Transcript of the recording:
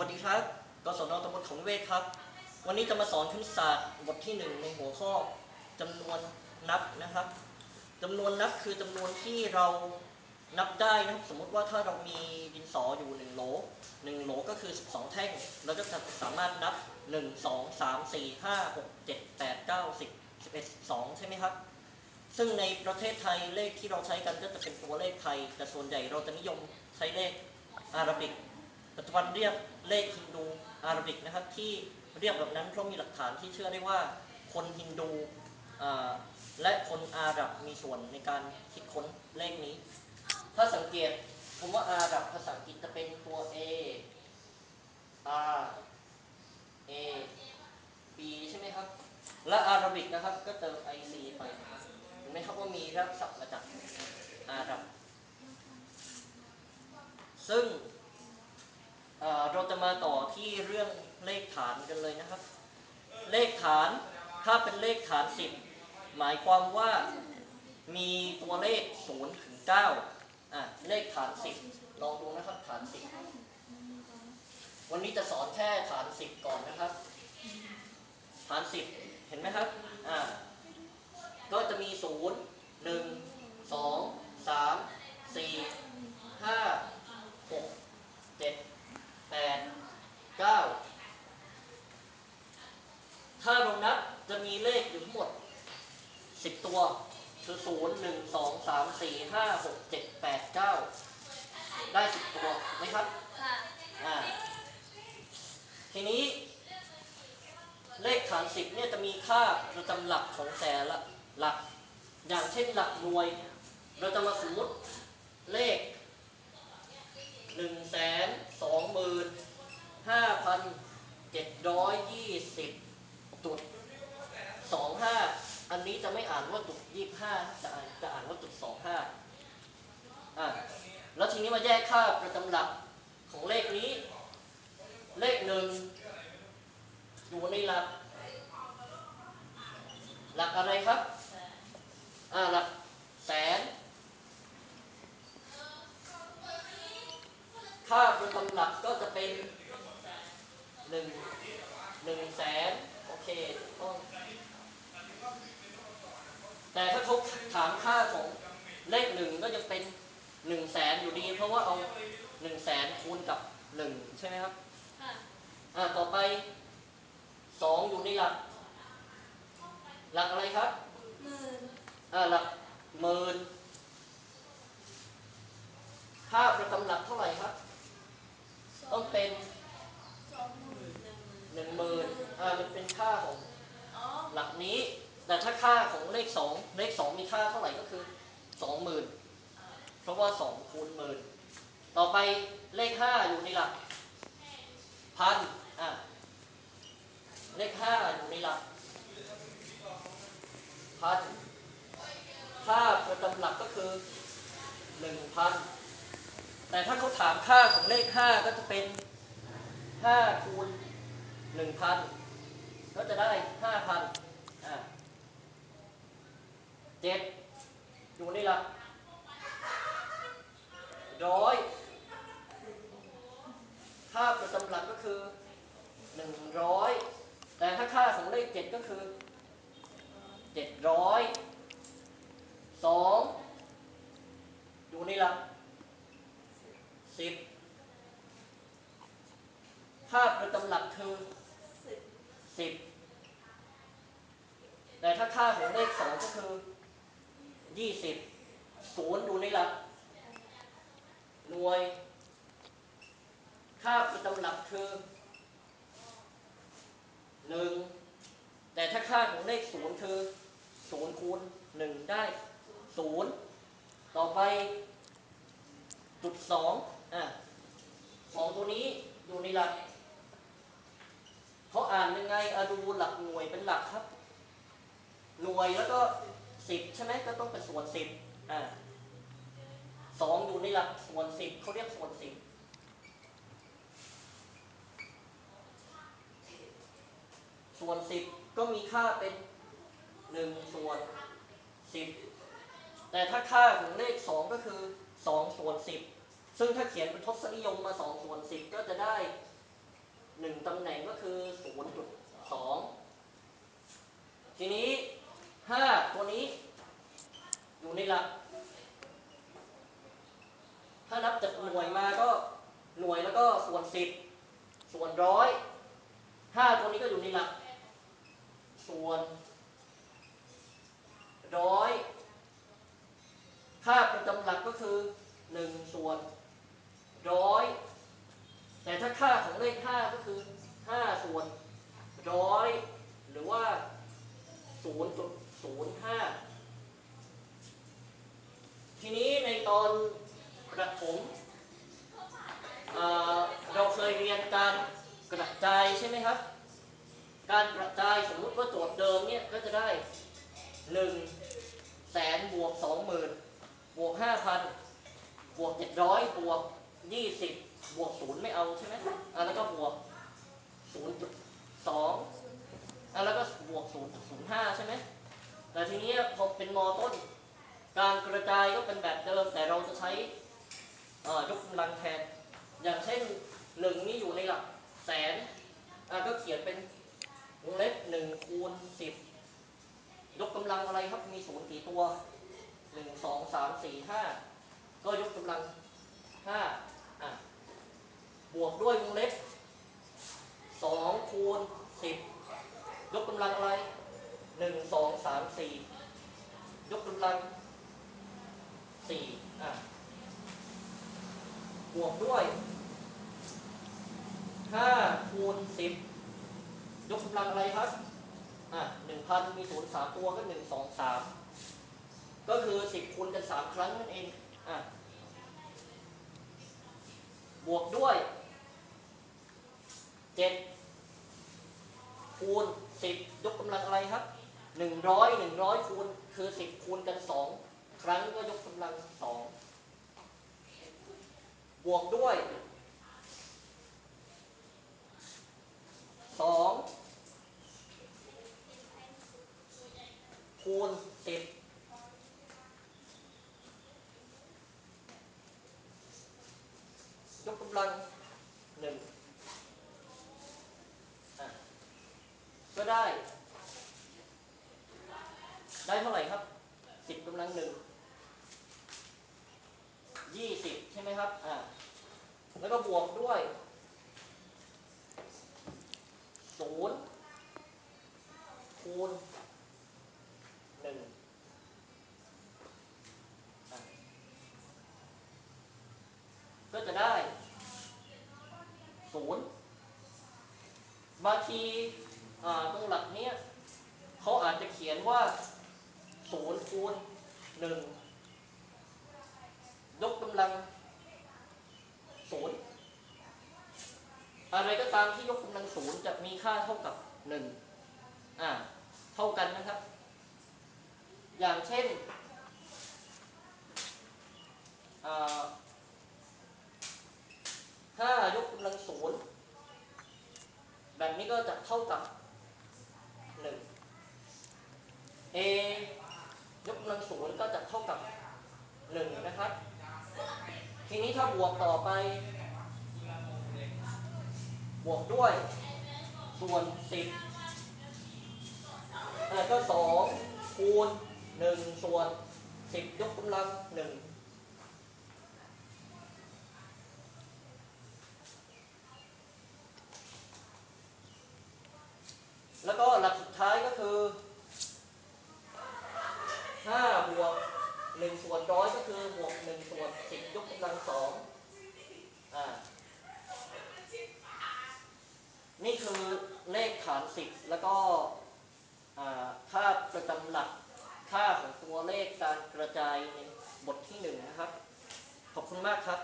วัสดีครับ กศนตำบลของเวทครับ วันนี้จะมาสอนคณิตศาสตร์บทที่หนึ่งในหัวข้อจำนวนนับนะครับจำนวนนับคือจำนวนที่เรานับได้นะครับ สมมติว่าถ้าเรามีดินสออยู่หนึ่งโหลหนึ่งโหลก็คือ 12 แท่ง เราก็จะสามารถนับ 1 2 3 4 5 6 7 8 9 10 11 12 ใช่ไหมครับ ซึ่งในประเทศไทยเลขที่เราใช้กันก็จะเป็นตัวเลขไทย แต่ส่วนใหญ่เราจะนิยมใช้เลขอาราบิก ปัจจุบันเรียกเลขฮินดูอาราบิกนะครับ ที่เรียกแบบนั้นเพราะมีหลักฐานที่เชื่อได้ว่าคนฮินดูและคนอาหรับมีส่วนในการคิดค้นเลขนี้ ถ้าสังเกตคำว่าอาหรับภาษาอังกฤษจะเป็นตัว A R A B ใช่ไหมครับ และอาราบิกนะครับ ก็เติม IC ไปเห็นไหมครับว่ามีรากศัพท์มาจากอาหรับซึ่ง เราจะมาต่อที่เรื่องเลขฐานกันเลยนะครับ เลขฐานถ้าเป็นเลขฐาน 10 หมายความว่ามีตัวเลข0ถึง9อะเลขฐาน 10 ลองดูนะครับฐาน 10 วันนี้จะสอนแค่ฐาน 10 ก่อนนะครับ ฐาน 10 เห็นไหมครับอ่าก็จะมี 0 1 2 3 4 5 6 7 แปดเก้าถ้าเรานับจะมีเลขอยู่ทั้งหมดสิบตัว คือศูนย์หนึ่งสองสามสี่ห้าหกเจ็ดแปดเก้าได้สิบตัวไหมครับ ค่ะ อ่า ทีนี้ เลขฐานสิบเนี่ยจะมีค่าประจำหลักของแต่ละหลัก อย่างเช่นหลักหน่วย เราจะมาสมมติเลขหนึ่งแสนสองหมื่นห้าพันเจ็ดร้อยยี่สิบจุดสองห้าอันนี้ จะไม่อ่านว่าจุดยี่ห้าจะอ่านจะอ่านว่าจุดสองห้าอะแล้วทีนี้มาแยกค่าประจำหลักของเลขนี้ เลขหนึ่งอยู่ในหลัก หลักอะไรครับ อ่าหลักแสน ค่าประจำหลักก็จะเป็นหนึ่งหนึ่งแสนโอเคต้อง แต่ถ้าเขาถามค่าของเลขหนึ่งก็ยังเป็นหนึ่งแสนอยู่ดี เพราะว่าเอาหนึ่งแสนคูณกับหนึ่งใช่ไหมครับค่ะอ่าต่อไปสองอยู่ในหลัก หลักอะไรครับหมื่นอ่าหลักหมื่นค่าประจำหลักเท่าไหร่ครับ ต้องเป็นสองหมื่นหนึ่งหมื่นหนึ่งหมื่นอ่ามันเป็นค่าของอ๋อหลักนี้ แต่ถ้าค่าของเลขสองเลขสองมีค่าเท่าไหร่ก็คือสองหมื่นเพราะว่าสองคูณหมื่นต่อไปเลขห้าอยู่ในหลักพันอ่าเลขห้าอยู่ในหลักพันค่าประจำหลักก็คือหนึ่งพันแต่ถ้าเขาถามค่าของเลขห้าก็จะเป็นห้าคูณหนึ่งพันก็จะได้ห้าพันอ่า จ็ดอยู่ในหลักร้อยค่าประจำหลักก็คือหนึ่งร้อยแต่ถ้าค่าของเลขเจ็ดก็คือเจ็ดร้อยสองอยู่ในหลักสิบค่าประจำหลักคือสิบแต่ถ้าค่าของเลขสองก็คือ ยี่สิบศูนย์อยู่ในหลัก หน่วย ค่าประจำหลักคือหนึ่งแต่ถ้าค่าของเลขศูนย์คือศูนย์คูณหนึ่งได้ศูนย์ต่อไปจุดสองอะสองตัวนี้อยู่ในหลักเขาอ่านยังไงอดูหลักหน่วยเป็นหลักครับ หน่วยแล้วก็ สิบใช่ไหมก็ต้องเป็นส่วนสิบอ่าสองอยู่ในหลักส่วนสิบเขาเรียกส่วนสิบส่วนสิบก็มีค่าเป็นหนึ่งส่วนสิบแต่ถ้าค่าของเลขสองก็คือสองส่วนสิบซึ่งถ้าเขียนเป็นทศนิยมมาสองส่วนสิบก็จะได้หนึ่งตำแหน่งก็คือศูนย์จุดสองทีนี้ ตัวนี้ อยู่ในหลัก ถ้านับจากหน่วยมาก็หน่วยแล้วก็ส่วนสิบส่วนร้อยห้าตัวนี้ก็อยู่ในหลัก ส่วนร้อยค่าประจำหลักก็คือหนึ่งส่วนร้อยแต่ถ้าค่าของเลขห้าก็คือห้าส่วนร้อยหรือว่าศูนย์จุดศูนย์ ห้าทีนี้ในตอนประถมเเราเคยเรียนการกระจายใช่ไหมครับ การกระจายสมมุติว่าโจทย์เดิมเนี่ยก็จะได้หนึ่งแสนบวกสองหมื่นบวกห้าพันบวกเจ็ดร้อยบวกยี่สิบบวกศูนย์ไม่เอาใช่ไหมอะแล้วก็บวกศูนย์จุดสองอะแล้วก็บวกศูนย์ศูนย์ห้าใช่ไหม แต่ทีนี้พอเป็นมอต้น การกระจายก็เป็นแบบเดิมแต่เราจะใช้ยกกำลังแทน อย่างเช่นหนึ่งนี่อยู่ในหลักแสนก็เขียนเป็นวงเล็บหนึ่งคูณสิบยกกำลังอะไรครับมีศูนย์กี่ตัวหนึ่งสองสามสี่ห้าก็ยกกำลังห้าอะบวกด้วยวงเล็บสองคูณสิบยกกำลังอะไร หนึ่งสองสามสี่ยกกำลังสี่อะบวกด้วยห้าคูณสิบยกกำลังอะไรครับอะหนึ่งพันมีศูนย์สามตัวก็หนึ่งสองสามก็คือสิบคูณกันสามครั้งนั่นเองอะบวกด้วยเจ็ดคูณสิบยกกำลังอะไรครับ หนึ่งร้อยหนึ่งร้อยคูณคือสิบคูณกันสองครั้งก็ยกกำลังสองบวกด้วยสองคูณสิบยกกำลังหนึ่งอะก็ได้ ได้เท่าไหร่ครับสิบกำลังหนึ่งยี่สิบใช่ไหม ครับ อ่า แล้วก็บวกด้วยศูนย์คูณหนึ่งก็จะได้ศูนย์บางทีตรงหลักเนี้ยเขาอาจจะเขียนว่าศูนย์คูณหนึ่งยกกำลังศูนย์ อะไรก็ตามที่ยกกำลังศูนย์จะมีค่าเท่ากับหนึ่งอ่าเท่ากันนะครับ อย่างเช่นห้ายกกำลังศูนย์แบบนี้ก็จะเท่ากับหนึ่ง a ยกกำลังศูนย์ก็จะเท่ากับหนึ่งนะครับ ทีนี้ถ้าบวกต่อไป บวกด้วย ส่วนสิบอ่าก็สองคูณหนึ่งส่วนสิบยกกำลังหนึ่งแล้วก็หลักสุดท้ายก็คือห้าบวกหนึ่งส่วนร้อยก็คือบวกหนึ่งส่วนสิบยกกำลังสองอ่า นี่คือเลขฐานสิบแล้วก็ค่าประจำหลักค่าของตัวเลขการกระจายในบทที่หนึ่งนะครับ ขอบคุณมากครับ